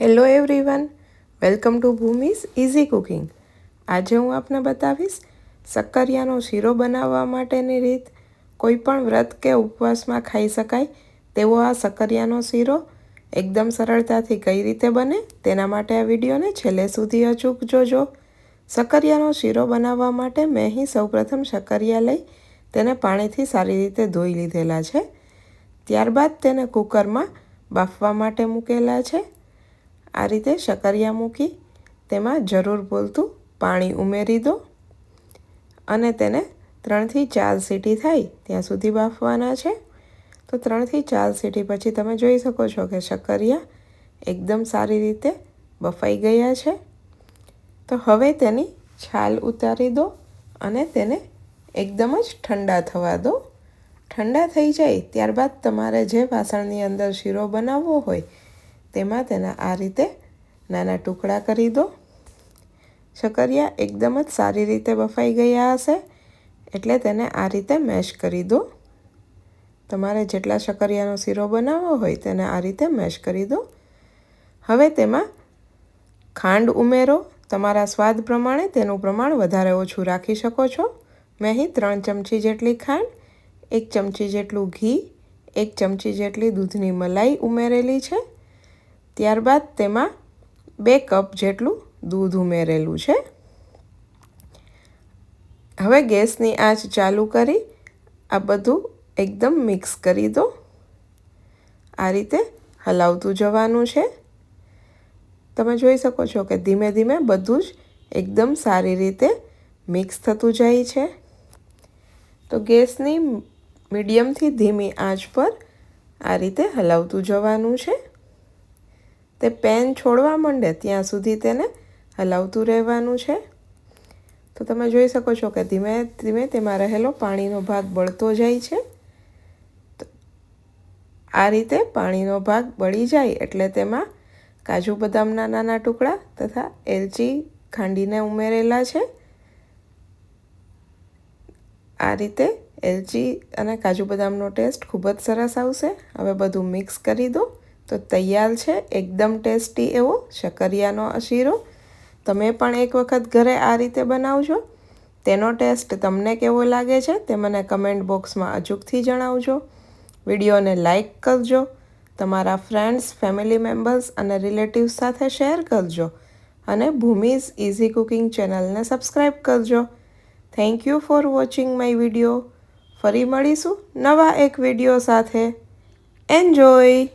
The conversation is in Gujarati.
Hello everyone welcome to Bhumi's easy cooking આજે હું આપને બતાવીશ શક્કરિયાનો શીરો બનાવવા માટેની રીત. કોઈ પણ વ્રત કે ઉપવાસમાં ખાઈ શકાય તેવો આ શક્કરિયાનો શીરો એકદમ સરળતાથી કઈ રીતે બને તેના માટે આ વિડીયોને છેલ્લે સુધી અચૂક જોજો. સક્કરિયાનો શીરો બનાવવા માટે મેં અહીં સૌપ્રથમ શક્કરિયા લઈ તેને પાણીથી સારી રીતે ધોઈ લીધેલા છે. ત્યારબાદ તેને કુકરમાં બાફવા માટે મૂકેલા છે. આ રીતે શકરિયા મૂકી તેમાં જરૂર બોલતું પાણી ઉમેરી દો અને તેને ત્રણથી ચાર સીટી થાય ત્યાં સુધી બાફવાના છે. તો ત્રણથી ચાર સીટી પછી તમે જોઈ શકો છો કે શક્કરિયા એકદમ સારી રીતે બફાઈ ગયા છે. તો હવે તેની છાલ ઉતારી દો અને તેને એકદમ જ ઠંડા થવા દો. ઠંડા થઈ જાય ત્યારબાદ તમારે જે વાસણની અંદર શીરો બનાવવો હોય તેમાં તેના આ રીતે નાના ટુકડા કરી દો. શકરિયા એકદમ જ સારી રીતે બફાઈ ગયા હશે, એટલે તેને આ રીતે મેશ કરી દો. તમારે જેટલા શકરિયાનો શીરો બનાવવો હોય તેને આ રીતે મેશ કરી દો. હવે તેમાં ખાંડ ઉમેરો. તમારા સ્વાદ પ્રમાણે તેનું પ્રમાણ વધારે ઓછું રાખી શકો છો. મેં અહીં ત્રણ ચમચી જેટલી ખાંડ, એક ચમચી જેટલું ઘી, એક ચમચી જેટલી દૂધની મલાઈ ઉમેરેલી છે. ત્યારબાદ તેમાં બે કપ જેટલું દૂધ ઉમેરેલું છે. હવે ગેસની આંચ ચાલુ કરી આ બધું એકદમ મિક્સ કરી દો. આ રીતે હલાવતું જવાનું છે. તમે જોઈ શકો છો કે ધીમે ધીમે બધું જ એકદમ સારી રીતે મિક્સ થતું જાય છે. તો ગેસની મીડિયમથી ધીમી આંચ પર આ રીતે હલાવતું જવાનું છે. તે પેન છોડવા માંડે ત્યાં સુધી તેને હલાવતું રહેવાનું છે. તો તમે જોઈ શકો છો કે ધીમે ધીમે તેમાં રહેલો પાણીનો ભાગ બળતો જાય છે. આ રીતે પાણીનો ભાગ બળી જાય એટલે તેમાં કાજુ બદામના નાના ટુકડા તથા એલચી ખાંડીને ઉમેરેલા છે. આ રીતે એલચી અને કાજુ બદામનો ટેસ્ટ ખૂબ જ સરસ આવશે. હવે બધું મિક્સ કરી દો. તો તૈયાર છે, એકદમ ટેસ્ટી એવો શકરિયાનો શીરો તમે પણ એક વખત ઘરે આ રીતે બનાવજો. તેનો ટેસ્ટ તમને કેવો લાગે છે તે મને કમેન્ટ બોક્સમાં અચૂકથી જણાવજો. વિડીયોને લાઈક કરજો. તમારા ફ્રેન્ડ્સ, ફેમિલી મેમ્બર્સ અને રિલેટિવ્સ સાથે શેર કરજો. અને ભૂમિઝ ઇઝી કુકિંગ ચેનલને સબસ્ક્રાઈબ કરજો. Thank you for watching my video. ફરી મળીશું નવા એક વીડિયો સાથે. એન્જોય!